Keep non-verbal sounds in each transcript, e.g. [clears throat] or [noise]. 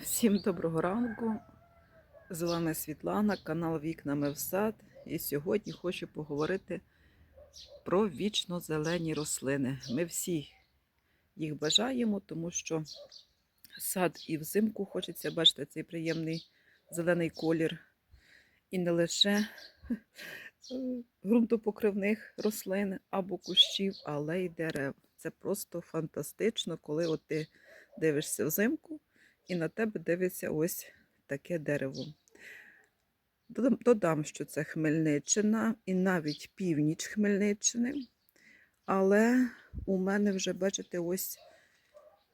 Всім доброго ранку. З вами Світлана, канал Вікнами в сад. І сьогодні хочу поговорити про вічно зелені рослини. Ми всі їх бажаємо, тому що сад і взимку хочеться бачити цей приємний зелений колір. І не лише [laughs] ґрунтопокривних рослин або кущів, але й дерев. Це просто фантастично, коли от ти дивишся взимку і на тебе дивиться ось таке дерево. Додам, що це Хмельниччина і навіть північ Хмельниччини. Але у мене вже, бачите, ось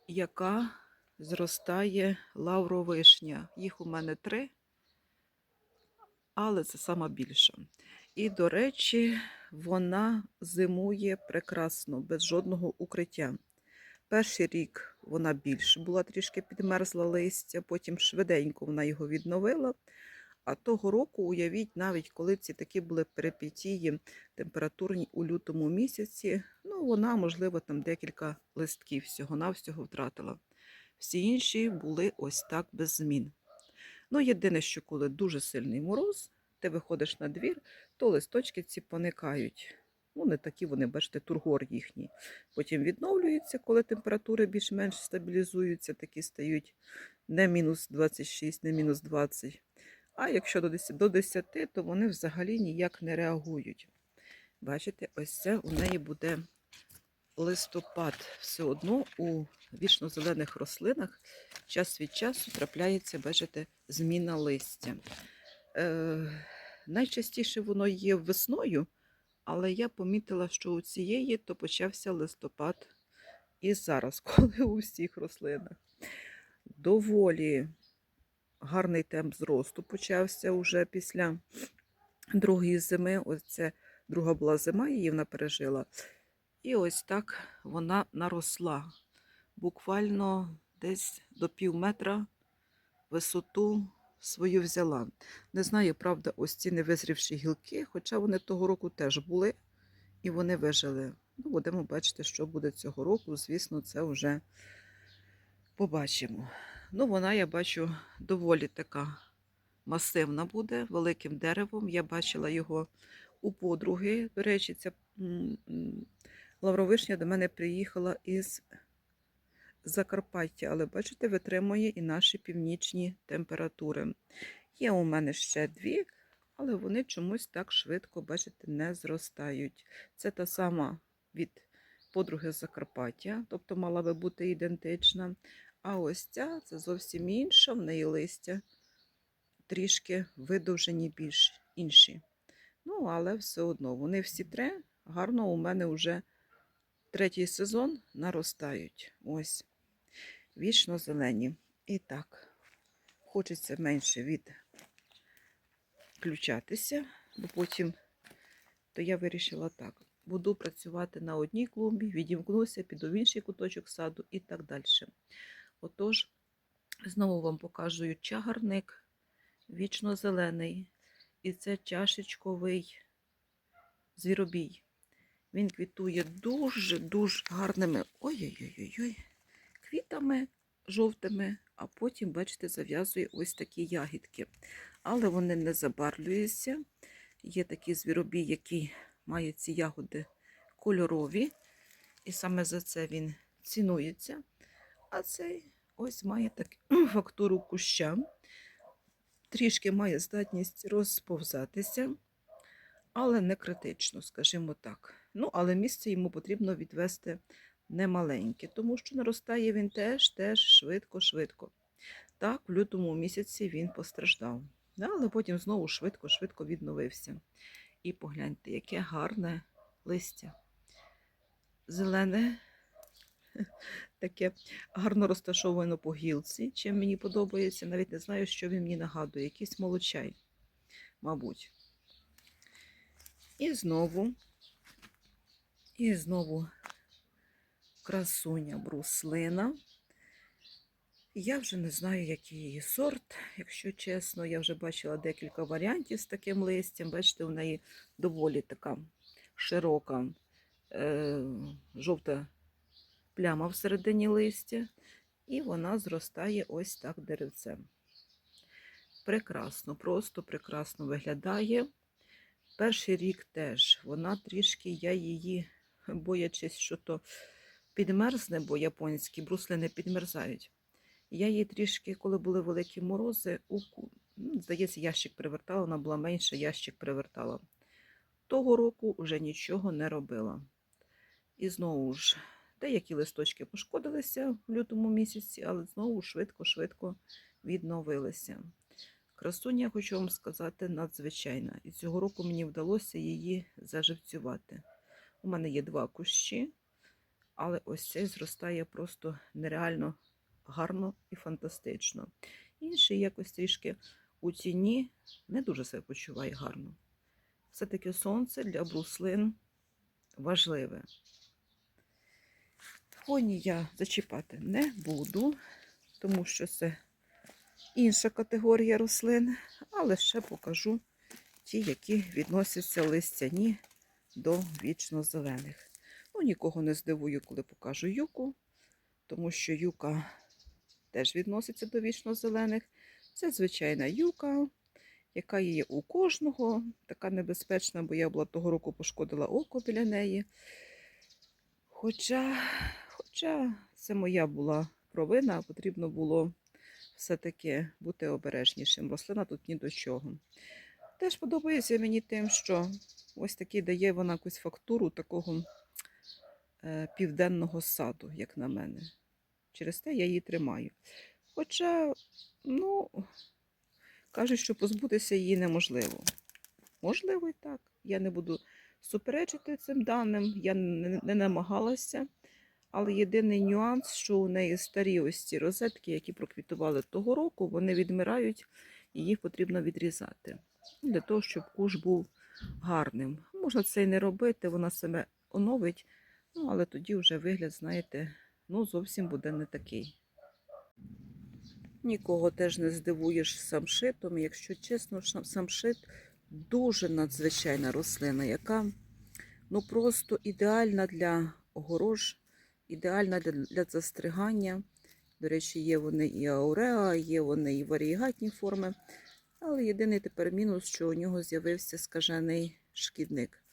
яка зростає лавровишня. Їх у мене три, але це сама більша. І, до речі, вона зимує прекрасно, без жодного укриття. Перший рік вона більше була трішки підмерзла листя, потім швиденько вона його відновила. А того року, уявіть, навіть коли ці такі були перипетії температурні у лютому місяці, ну вона, можливо, там декілька листків всього-навсього втратила. Всі інші були ось так без змін. Ну, єдине, що коли дуже сильний мороз, ти виходиш на двір, то листочки ці поникають. Ну, не такі вони, бачите, тургор їхній. Потім відновлюються, коли температури більш-менш стабілізуються, такі стають не мінус 26, не мінус 20. А якщо до 10, до 10, то вони взагалі ніяк не реагують. Бачите, ось це у неї буде листопад. Все одно у вічно-зелених рослинах час від часу трапляється, бачите, зміна листя. Е, найчастіше воно є весною. Але я помітила, що у цієї то почався листопад і зараз, [laughs] коли у всіх рослинах. Доволі гарний темп зросту почався вже після другої зими. Ось це друга була зима, її вона пережила. І ось так вона наросла. Буквально десь до пів метра висоту свою взяла. Не знаю, правда, ось ці невизрівші гілки, хоча вони того року теж були і вони вижили. Ну, будемо бачити, що буде цього року. Звісно, це вже побачимо. Ну, вона, я бачу, доволі така масивна буде, великим деревом. Я бачила його у подруги. До речі, ця лавровишня до мене приїхала із Закарпаття, але бачите, витримує і наші північні температури. Є у мене ще дві, але вони чомусь так швидко, бачите, не зростають. Це та сама від подруги Закарпаття, тобто мала би бути ідентична. А ось ця це зовсім інша, в неї листя трішки видовжені більш інші. Ну, але все одно, вони всі три гарно у мене вже третій сезон наростають. Ось вічно зелені. І так, хочеться менше відключатися, бо потім то я вирішила так. Буду працювати на одній клумбі, відімкнуся, піду в інший куточок саду і так далі. Отож, знову вам покажу чагарник вічно зелений. І це чашечковий звіробій. Він квітує дуже-дуже гарними ой-ой-ой, квітами жовтими, а потім, бачите, зав'язує ось такі ягідки. Але вони не забарвлюються. Є такий звіробій, який має ці ягоди кольорові, і саме за це він цінується. А цей ось має таку [clears throat] фактуру куща, трішки має здатність розповзатися, але не критично, скажімо так. Ну, але місце йому потрібно відвести немаленьке, тому що наростає він теж теж швидко-швидко. Так, в лютому місяці він постраждав. Але потім знову швидко-швидко відновився. І погляньте, яке гарне листя. Зелене, [laughs] таке гарно розташовано по гілці, чим мені подобається. Навіть не знаю, що він мені нагадує. Якийсь молочай, мабуть. І знову, і знову красуня бруслина. Я вже не знаю, який її сорт, якщо чесно. Я вже бачила декілька варіантів з таким листям. Бачите, у неї доволі така широка е, жовта пляма всередині листя. І вона зростає ось так деревцем. Прекрасно, просто прекрасно виглядає. Перший рік теж вона трішки, я її, боячись, що то підмерзне, бо японські бруслини підмерзають. Я її трішки, коли були великі морози, у, ну, здається, ящик привертала, вона була менша, ящик привертала. Того року вже нічого не робила. І знову ж, деякі листочки пошкодилися в лютому місяці, але знову швидко-швидко відновилися. Красуня, хочу вам сказати, надзвичайна. І цього року мені вдалося її заживцювати. У мене є два кущі, але ось цей зростає просто нереально гарно і фантастично. Інший якось трішки у тіні не дуже себе почуває гарно. Все-таки сонце для бруслин важливе. Хвойні я зачіпати не буду, тому що це інша категорія рослин, але ще покажу ті, які відносяться листяні до вічно-зелених. Ну, нікого не здивую, коли покажу юку, тому що юка теж відноситься до вічно-зелених. Це звичайна юка, яка є у кожного, така небезпечна, бо я була того року пошкодила око біля неї. Хоча, хоча це моя була провина, потрібно було все-таки бути обережнішим. Рослина тут ні до чого. Теж подобається мені тим, що ось такий дає вона якусь фактуру такого південного саду, як на мене. Через те я її тримаю. Хоча, ну, кажуть, що позбутися її неможливо. Можливо, і так. Я не буду суперечити цим даним, я не, не намагалася. Але єдиний нюанс, що у неї старі ось ці розетки, які проквітували того року, вони відмирають і їх потрібно відрізати. Для того, щоб куш був гарним. Можна це і не робити, вона себе оновить, ну, але тоді вже вигляд, знаєте, ну, зовсім буде не такий. Нікого теж не здивуєш самшитом. Якщо чесно, самшит дуже надзвичайна рослина, яка ну, просто ідеальна для огорож, ідеальна для, для застригання. До речі, є вони і ауреа, є вони і варієгатні форми. Але єдиний тепер мінус, що у нього з'явився скажений шкідник,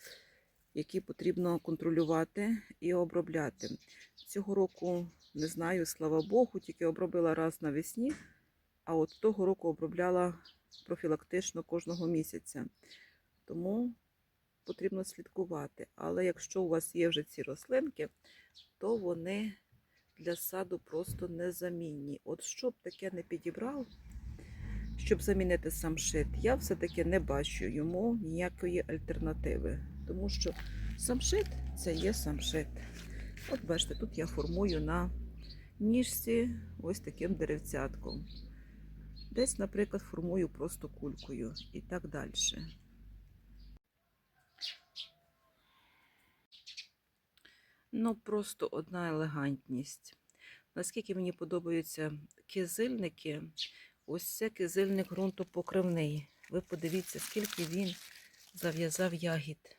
який потрібно контролювати і обробляти. Цього року не знаю, слава Богу, тільки обробила раз навесні, а от того року обробляла профілактично кожного місяця. Тому потрібно слідкувати. Але якщо у вас є вже ці рослинки, то вони для саду просто незамінні. От щоб таке не підібрав, щоб замінити самшит, я все-таки не бачу йому ніякої альтернативи. Тому що самшит це є самшит. От бачите, тут я формую на ніжці ось таким деревцятком. Десь, наприклад, формую просто кулькою і так далі. Ну, просто одна елегантність. Наскільки мені подобаються кизильники, ось це кизильник ґрунтопокривний. Ви подивіться, скільки він зав'язав ягід.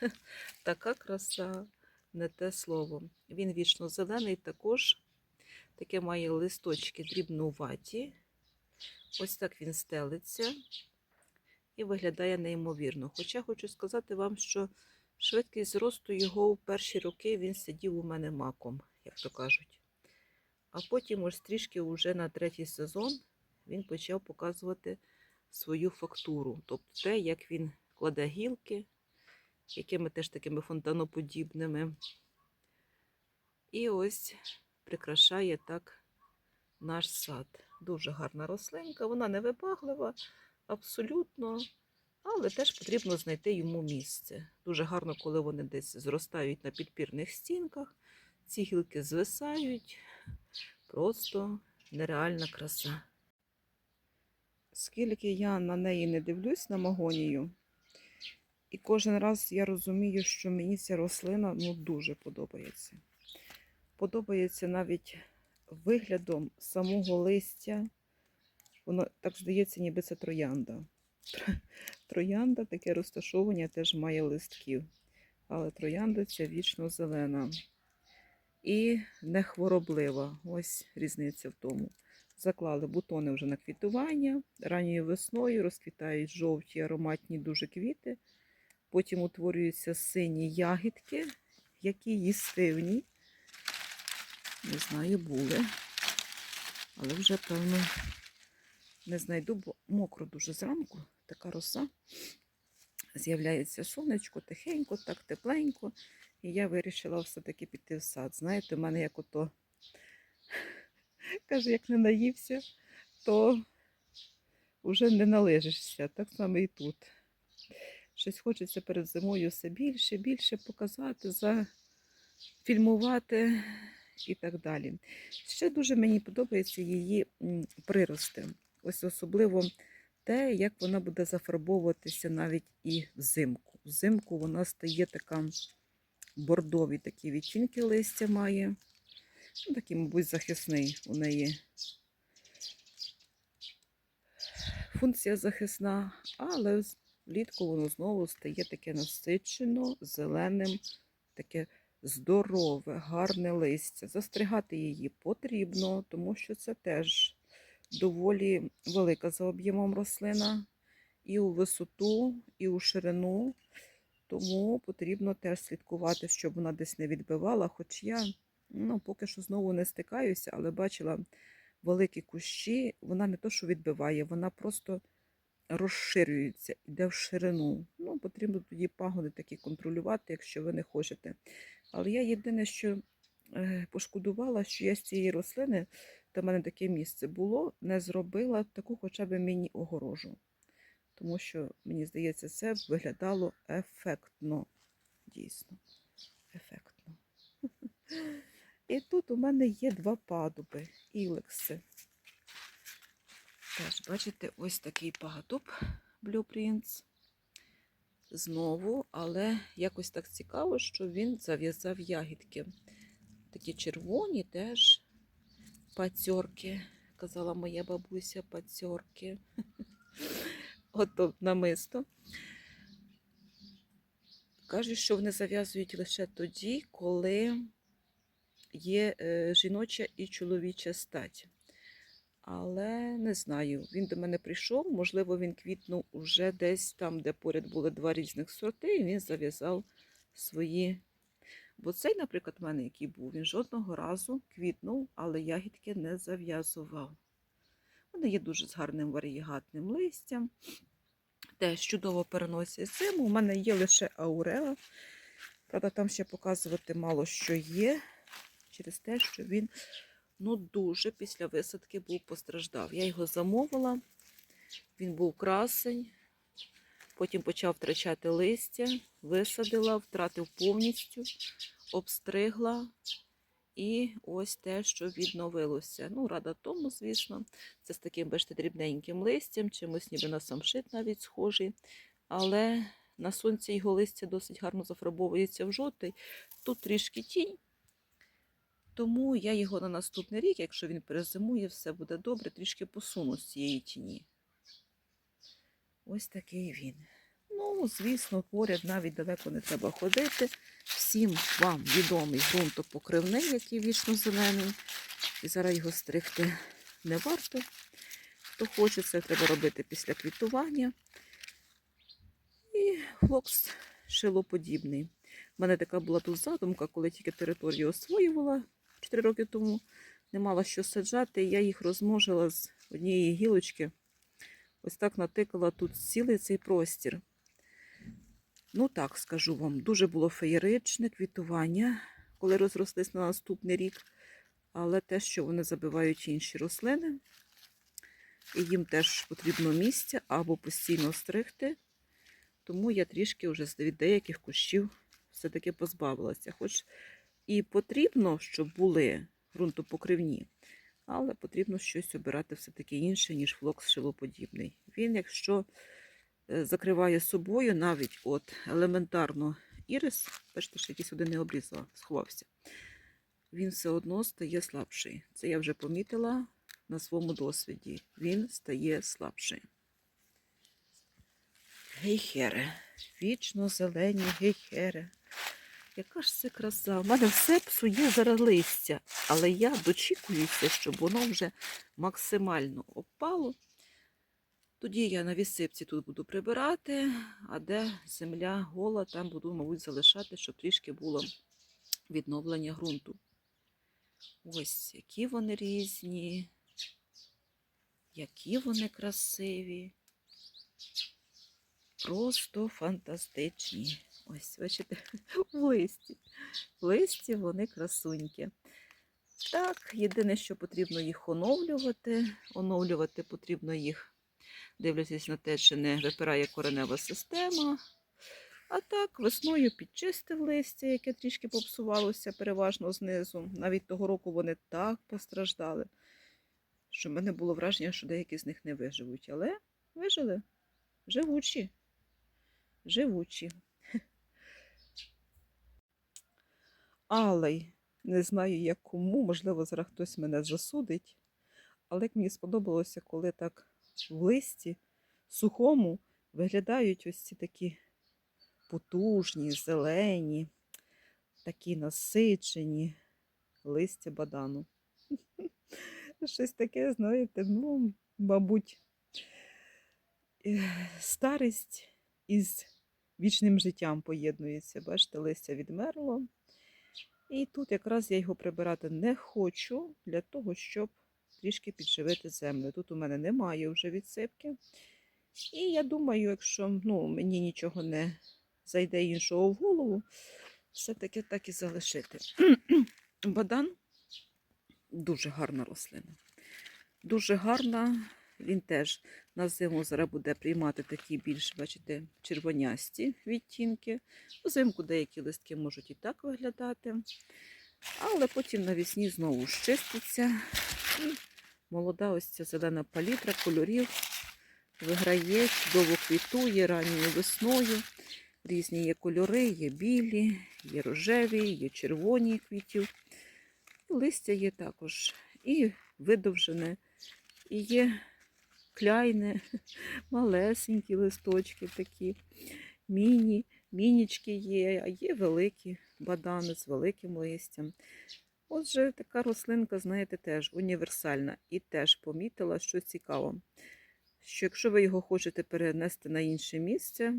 [laughs] Така краса, не те слово. Він вічно зелений, також таке має листочки дрібнуваті. Ось так він стелиться і виглядає неймовірно. Хоча хочу сказати вам, що швидкість зросту його у перші роки він сидів у мене маком, як то кажуть. А потім, ось трішки вже на третій сезон, він почав показувати свою фактуру. Тобто те, як він кладе гілки, якими теж такими фонтаноподібними. І ось прикрашає так наш сад. Дуже гарна рослинка, вона не вибаглива, абсолютно, але теж потрібно знайти йому місце. Дуже гарно, коли вони десь зростають на підпірних стінках, ці гілки звисають, просто нереальна краса. Скільки я на неї не дивлюсь на магонію, і кожен раз я розумію, що мені ця рослина ну, дуже подобається. Подобається навіть виглядом самого листя. Воно так здається, ніби це троянда. [laughs] Троянда, таке розташовування теж має листків. Але троянда ця вічно зелена. і не хвороблива. Ось різниця в тому. Заклали бутони вже на квітування. Ранньою весною розквітають жовті ароматні дуже квіти. Потім утворюються сині ягідки, які їстивні. Не знаю, були. Але вже, певно, не знайду, бо мокро дуже зранку, така роса. З'являється сонечко, тихенько, так тепленько. І я вирішила все-таки піти в сад. Знаєте, у мене як ото каже, як не наївся, то вже не належишся. Так само і тут. Щось хочеться перед зимою все більше, більше показати, зафільмувати і так далі. Ще дуже мені подобаються її прирости. Ось особливо те, як вона буде зафарбовуватися навіть і взимку. Взимку вона стає така бордові такі відтінки листя має. Ну, такий, мабуть, захисний у неї. Функція захисна, але влітку воно знову стає таке насичено, зеленим, таке здорове, гарне листя. Застригати її потрібно, тому що це теж доволі велика за об'ємом рослина і у висоту, і у ширину. Тому потрібно теж слідкувати, щоб вона десь не відбивала. Хоч я ну, поки що знову не стикаюся, але бачила великі кущі, вона не то, що відбиває, вона просто розширюється, йде в ширину. Ну, потрібно тоді пагони такі контролювати, якщо ви не хочете. Але я єдине, що е, пошкодувала, що я з цієї рослини, де в мене таке місце було, не зробила таку хоча б міні-огорожу. Тому що, мені здається, це виглядало ефектно. Дійсно, ефектно. [laughs] І тут у мене є два падуби, ілекси. Теж, бачите, ось такий пагатуб Blueprints. Знову, але якось так цікаво, що він зав'язав ягідки. Такі червоні теж пацьорки, казала моя бабуся, пацьорки. [laughs] Ото намисто. Кажуть, що вони зав'язують лише тоді, коли є е, жіноча і чоловіча стать. Але не знаю, він до мене прийшов, можливо, він квітнув уже десь там, де поряд були два різних сорти, і він зав'язав свої. Бо цей, наприклад, в мене, який був, він жодного разу квітнув, але ягідки не зав'язував. Вони є дуже з гарним варієгатним листям. Теж чудово переносять зиму. У мене є лише ауреа. Правда, там ще показувати мало що є, через те, що він ну, дуже після висадки був постраждав. Я його замовила, він був красень, потім почав втрачати листя, висадила, втратив повністю, обстригла. І ось те, що відновилося. Ну, рада тому, звісно, це з таким, бачите, дрібненьким листям, чимось ніби на самшит навіть схожий. Але на сонці його листя досить гарно зафарбовується в жовтий. Тут трішки тінь. Тому я його на наступний рік, якщо він перезимує, все буде добре, трішки посуну з цієї тіні. Ось такий він. Ну, звісно, поряд навіть далеко не треба ходити. Всім вам відомий ґрунтопокривний, який вічно зелений. І зараз його стригти не варто. Хто хоче, це треба робити після квітування. І флокс шилоподібний. У мене така була тут задумка, коли тільки територію освоювала 4 роки тому. Не мала що саджати, я їх розмножила з однієї гілочки. Ось так натикала тут цілий цей простір. Ну так скажу вам, дуже було феєричне квітування, коли розрослись на наступний рік. Але те, що вони забивають інші рослини, і їм теж потрібно місця або постійно стригти. Тому я трішки вже від деяких кущів все-таки позбавилася. Хоч і потрібно, щоб були ґрунтопокривні, але потрібно щось обирати все-таки інше, ніж флокс шилоподібний. Він, якщо е, закриває собою навіть от елементарно ірис, бачите, що якийсь один не обрізала, сховався, він все одно стає слабший. Це я вже помітила на своєму досвіді. Він стає слабший. Гейхери, вічно зелені гейхери. Яка ж це краса? У мене все псує зараз листя, але я дочікуюся, щоб воно вже максимально опало. Тоді я на відсипці тут буду прибирати, а де земля гола, там буду, мабуть, залишати, щоб трішки було відновлення ґрунту. Ось які вони різні, які вони красиві. Просто фантастичні. Ось, бачите, [laughs] в листі. В листі вони красунькі. Так, єдине, що потрібно їх оновлювати. Оновлювати потрібно їх, дивлячись на те, чи не випирає коренева система. А так, весною підчистив листя, яке трішки попсувалося переважно знизу. Навіть того року вони так постраждали, що в мене було враження, що деякі з них не виживуть. Але вижили. Живучі. Живучі. Але й не знаю, як кому, можливо, зараз хтось мене засудить. Але як мені сподобалося, коли так в листі сухому виглядають ось ці такі потужні, зелені, такі насичені листя бадану. [laughs] Щось таке, знаєте, ну, мабуть, е, старість із вічним життям поєднується. Бачите, листя відмерло. І тут якраз я його прибирати не хочу для того, щоб трішки підживити землю. Тут у мене немає вже відсипки. І я думаю, якщо ну, мені нічого не зайде іншого в голову, все-таки так і залишити. [clears throat] Бадан дуже гарна рослина. Дуже гарна. Він теж на зиму зараз буде приймати такі більш, бачите, червонясті відтінки. Взимку деякі листки можуть і так виглядати. Але потім навесні знову щиститься. І молода ось ця зелена палітра кольорів виграє, чудово квітує ранньою весною. Різні є кольори, є білі, є рожеві, є червоні квітів. Листя є також і видовжене, і є кляйне, [laughs] малесенькі листочки такі, міні, мінічки є, а є великі бадани з великим листям. Отже, така рослинка, знаєте, теж універсальна. І теж помітила, що цікаво, що якщо ви його хочете перенести на інше місце,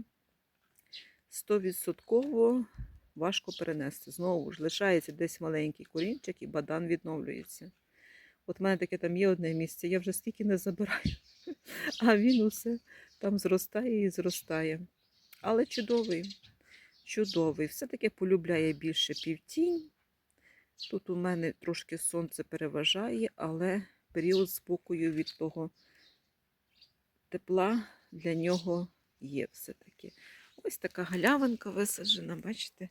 100% важко перенести. Знову ж лишається десь маленький корінчик і бадан відновлюється. От в мене таке там є одне місце, я вже стільки не забираю, а він усе там зростає і зростає. Але чудовий, чудовий. Все-таки полюбляє більше півтінь. Тут у мене трошки сонце переважає, але період спокою від того тепла для нього є все-таки. Ось така галявинка висаджена, бачите?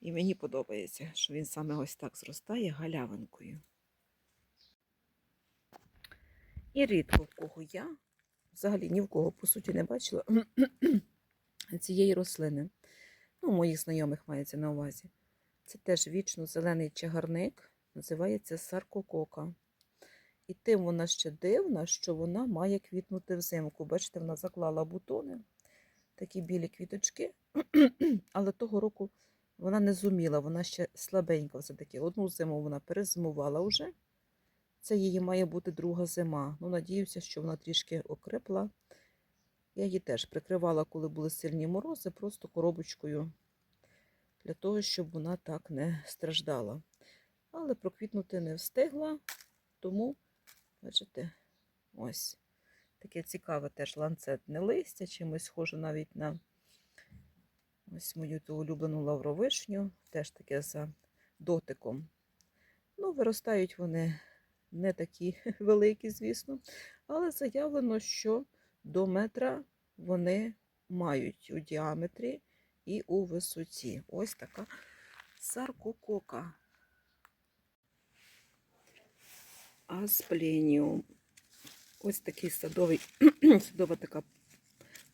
І мені подобається, що він саме ось так зростає галявинкою. І рідко в кого я, взагалі ні в кого, по суті, не бачила [clears throat] цієї рослини. Ну, моїх знайомих мається на увазі. Це теж вічно зелений чагарник, називається саркокока. І тим вона ще дивна, що вона має квітнути взимку. Бачите, вона заклала бутони, такі білі квіточки, [clears throat] але того року вона не зуміла, вона ще слабенька все-таки. Одну зиму вона перезимувала вже. Це її має бути друга зима. Ну, надіюся, що вона трішки окрепла. Я її теж прикривала, коли були сильні морози, просто коробочкою для того, щоб вона так не страждала. Але проквітнути не встигла, тому, бачите, ось таке цікаве теж ланцетне листя, чимось схоже навіть на ось мою ту улюблену лавровишню, теж таке за дотиком. Ну, виростають вони не такі [laughs] великі, звісно, але заявлено, що до метра вони мають у діаметрі і у висоті. Ось така саркокока. Аспленіум. Ось такий садовий, [clears throat] садова така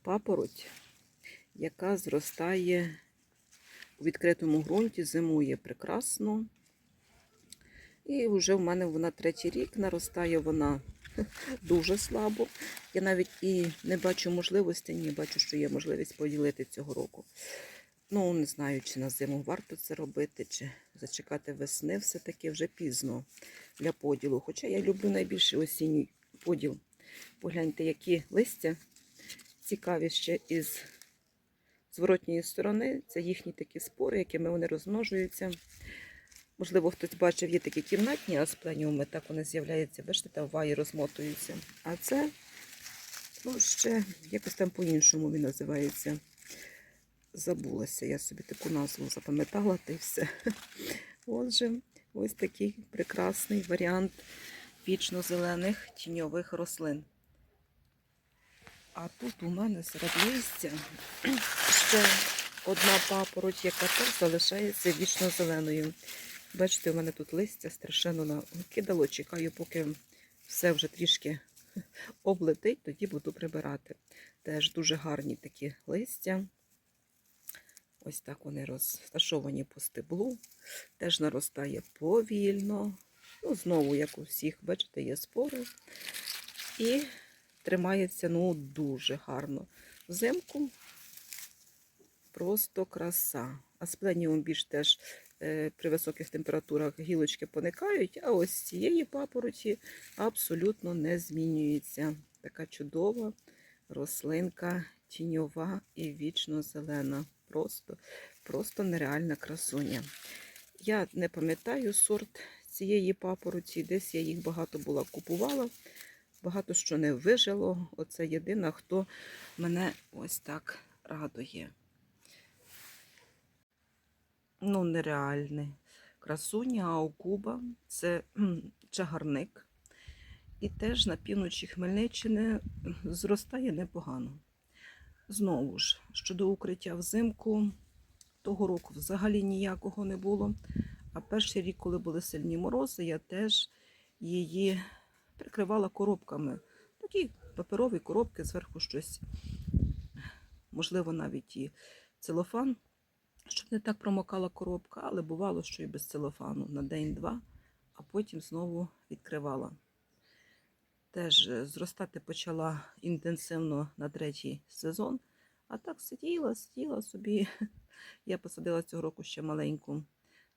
папороть, яка зростає у відкритому ґрунті, зимує прекрасно. І вже в мене вона третій рік наростає вона [laughs] дуже слабо. Я навіть і не бачу можливості, ні, бачу, що є можливість поділити цього року. Ну, не знаю, чи на зиму варто це робити, чи зачекати весни все-таки вже пізно для поділу. Хоча я люблю найбільше осінній поділ. Погляньте, які листя цікаві ще із зворотньої сторони. Це їхні такі спори, якими вони розмножуються. Можливо, хтось бачив, є такі кімнатні аспленіуми, так вони з'являються, бачите, там ваї розмотуються. А це ну, ще якось там по-іншому він називається. Забулася, я собі таку назву запам'ятала та й все. [laughs] Отже, ось такий прекрасний варіант вічно-зелених тіньових рослин. А тут у мене серед листя [clears throat] ще одна папороть, яка теж залишається вічно зеленою. Бачите, у мене тут листя страшенно накидало. Чекаю, поки все вже трішки [laughs] облетить, тоді буду прибирати. Теж дуже гарні такі листя. Ось так вони розташовані по стеблу. Теж наростає повільно. Ну, знову, як у всіх, бачите, є спори. І тримається ну, дуже гарно. Взимку просто краса. Аспленіум більш теж при високих температурах гілочки поникають, а ось цієї папороті абсолютно не змінюється. Така чудова рослинка, тіньова і вічно зелена. Просто, просто нереальна красуня. Я не пам'ятаю сорт цієї папороті, десь я їх багато була купувала, багато що не вижило. Оце єдина, хто мене ось так радує. Ну, нереальний. Красуня Аукуба це чагарник. І теж на півночі Хмельниччини зростає непогано. Знову ж, щодо укриття взимку, того року взагалі ніякого не було. А перший рік, коли були сильні морози, я теж її прикривала коробками. Такі паперові коробки, зверху щось, можливо, навіть і целофан, щоб не так промокала коробка, але бувало, що і без целофану на день-два, а потім знову відкривала. Теж е, зростати почала інтенсивно на третій сезон. А так сиділа, сиділа собі. [laughs] Я посадила цього року ще маленьку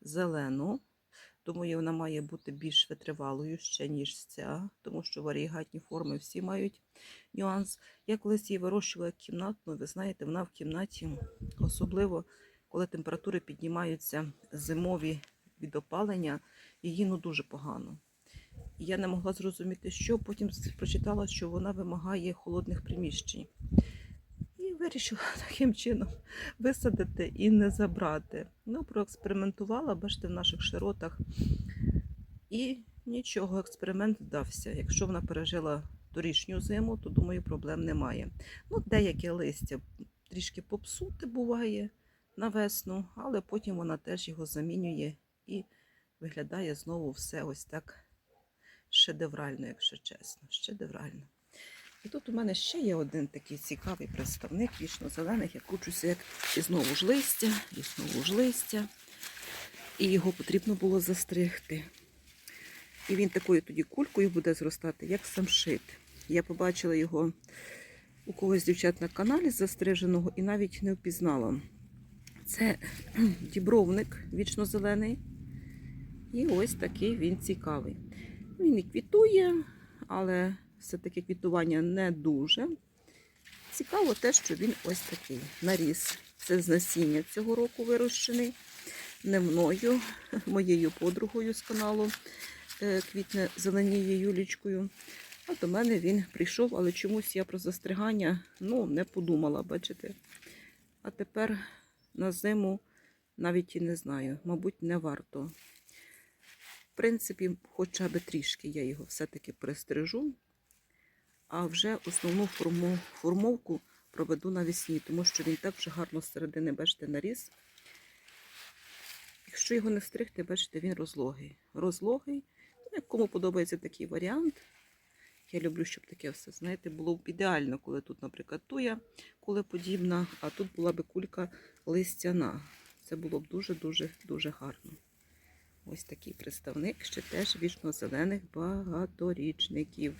зелену. Думаю, вона має бути більш витривалою ще, ніж ця, тому що варігатні форми всі мають нюанс. Я колись її вирощувала кімнатну, ви знаєте, вона в кімнаті, особливо коли температури піднімаються зимові від опалення, її ну дуже погано. І я не могла зрозуміти, що потім прочитала, що вона вимагає холодних приміщень. І вирішила [laughs] таким чином висадити і не забрати. Ну, проекспериментувала, бачите, в наших широтах. І нічого, експеримент вдався. Якщо вона пережила торішню зиму, то думаю, проблем немає. Ну, деяке листя трішки попсути буває на весну, але потім вона теж його замінює і виглядає знову все ось так шедеврально, якщо чесно. Шедеврально. І тут у мене ще є один такий цікавий представник вічно-зелених. Я кручуся, як і знову ж листя, і знову ж листя. І його потрібно було застригти. І він такою тоді кулькою буде зростати, як самшит. Я побачила його у когось дівчат на каналі застриженого і навіть не впізнала. Це [clears throat] дібровник вічно-зелений. І ось такий він цікавий. Він і квітує, але все-таки квітування не дуже. Цікаво те, що він ось такий наріс. Це з насіння цього року вирощений. Не мною, [laughs] моєю подругою з каналу е, Квітне Зеленіє Юлічкою. А до мене він прийшов, але чомусь я про застригання ну, не подумала, бачите. А тепер на зиму навіть і не знаю, мабуть, не варто. В принципі, хоча б трішки я його все-таки пристрижу, а вже основну форму, формовку проведу навесні, тому що він так вже гарно з середини, бачите, наріс. Якщо його не стригти, бачите, він розлогий. Розлогий. Ну, Кому подобається такий варіант. Я люблю, щоб таке все, знаєте, було б ідеально, коли тут, наприклад, туя, кулеподібна, а тут була б кулька листяна. Це було б дуже-дуже дуже гарно. Ось такий представник ще теж вічно-зелених багаторічників.